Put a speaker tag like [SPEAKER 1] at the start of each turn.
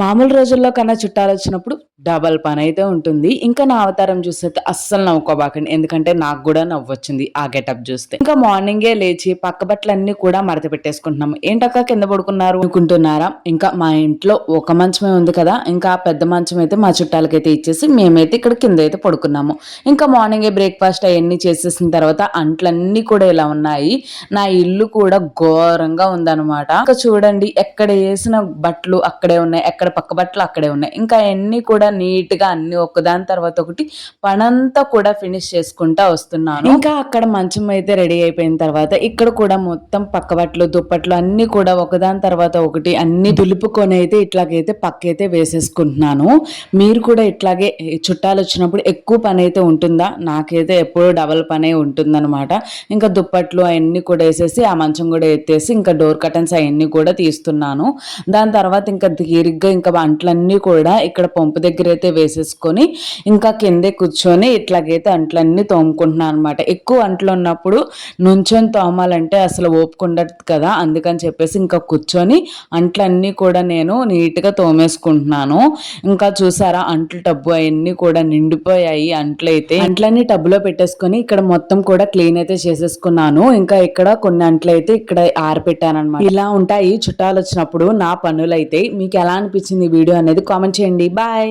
[SPEAKER 1] మామూలు రోజుల్లో కన్నా చుట్టాలు వచ్చినప్పుడు డబల్ పని అయితే ఉంటుంది. ఇంకా నా అవతారం చూస్తే అస్సలు నవ్వుకోబాకండి. ఎందుకంటే నాకు కూడా నవ్వు వచ్చింది ఆ గెటప్ చూస్తే. ఇంకా మార్నింగే లేచి పక్క బట్టలన్నీ కూడా మడత పెట్టేసుకుంటున్నాము. ఏంటక్క కింద పడుకున్నారు? అనుకుంటున్నారా ఇంకా మా ఇంట్లో ఒక మంచమే ఉంది కదా ఇంకా పెద్ద మంచం అయితే మా చుట్టాలకైతే ఇచ్చేసి మేమైతే ఇక్కడ కింద అయితే పడుకున్నాము. ఇంకా మార్నింగే బ్రేక్ఫాస్ట్ అవన్నీ చేసేసిన తర్వాత అంట్లన్నీ కూడా ఇలా ఉన్నాయి. నా ఇల్లు కూడా ఘోరంగా ఉందన్నమాట. ఇంకా చూడండి ఎక్కడ వేసిన బట్టలు అక్కడే ఉన్నాయి ఎక్కడ పక్క బట్టలు అక్కడే ఉన్నాయి. ఇంకా అన్ని కూడా నీట్గా అన్ని ఒకదాని తర్వాత ఒకటి పనంతా కూడా ఫినిష్ చేసుకుంటా వస్తున్నాను. ఇంకా అక్కడ మంచం అయితే రెడీ అయిపోయిన తర్వాత ఇక్కడ కూడా మొత్తం పక్క బట్టలు దుప్పట్లు అన్ని కూడా ఒకదాని తర్వాత ఒకటి అన్ని దులుపుకొని అయితే ఇట్లాగైతే పక్కైతే వేసేసుకుంటున్నాను. మీరు కూడా ఇట్లాగే చుట్టాలు వచ్చినప్పుడు ఎక్కువ పని అయితే ఉంటుందా? నాకైతే ఎప్పుడూ డబల్ పనే ఉంటుందన్నమాట. ఇంకా దుప్పట్లు అవన్నీ కూడా వేసేసి ఆ మంచం కూడా ఎత్తేసి ఇంకా డోర్ కటన్స్ అవన్నీ కూడా తీస్తున్నాను. దాని తర్వాత ఇంకా తీరిగ్గా ఇంకా అంట్లన్నీ కూడా ఇక్కడ పంపు దగ్గర అయితే వేసేసుకొని ఇంకా కిందే కూర్చొని ఇట్లాగైతే అంట్లన్నీ తోముకుంటున్నాను అనమాట ఎక్కువ అంట్లు ఉన్నప్పుడు నుంచొని తోమాలంటే అసలు ఓపుకుండదు కదా. అందుకని చెప్పేసి ఇంకా కూర్చొని అంట్లన్నీ కూడా నేను నీట్గా తోమేసుకుంటున్నాను. ఇంకా చూసారా అంట్లు టబ్బు అవన్నీ కూడా నిండిపోయాయి అంట్లు అయితే అంట్లన్నీ టబ్బులో పెట్టేసుకొని ఇక్కడ మొత్తం కూడా క్లీన్ అయితే చేసేసుకున్నాను. ఇంకా ఇక్కడ కొన్ని అంట్లు అయితే ఇక్కడ ఆరిపెట్టాను అనమాట ఇలా ఉంటాయి చుట్టాలు వచ్చినప్పుడు నా పనులు అయితే మీకు ఎలా అనిపించింది ఈ వీడియో అనేది కామెంట్ చేయండి. బాయ్.